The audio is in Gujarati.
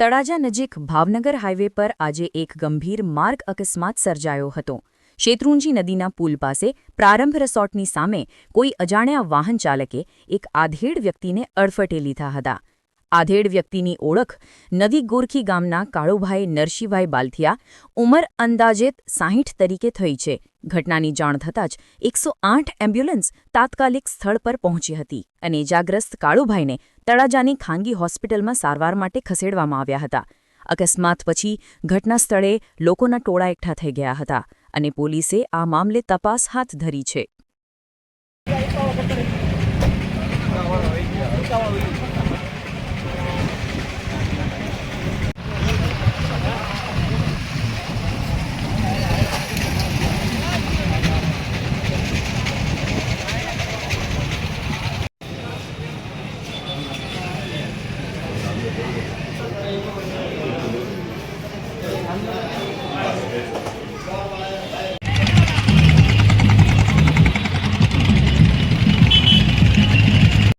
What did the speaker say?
તળાજા નજીક ભાવનગર હાઇવે પર આજે એક ગંભીર માર્ગ અકસ્માત સર્જાયો હતો. શેત્રુંજી નદીના પુલ પાસે પ્રારંભ રિસોર્ટની સામે કોઈ અજાણ્યા વાહન ચાલકે એક આધેડ વ્યક્તિને અડફટે લીધા હતા. આધેડ વ્યક્તિની ઓળખ નદી ગોરખી ગામના કાળુભાઈ નરશીભાઈ બાલથિયા ઉંમર અંદાજેત સાહીઠ તરીકે થઈ છે. ઘટનાની જાણ થતાં જ એકસો આઠ એમ્બ્યુલન્સ તાત્કાલિક સ્થળ પર પહોંચી હતી અને ઇજાગ્રસ્ત કાળુભાઈને તળાજાની ખાનગી હોસ્પિટલમાં સારવાર માટે ખસેડવામાં આવ્યા હતા. અકસ્માત પછી ઘટના સ્થળે લોકોના ટોળા એકઠા થઈ ગયા હતા અને પોલીસે આ મામલે તપાસ હાથ ધરી છે.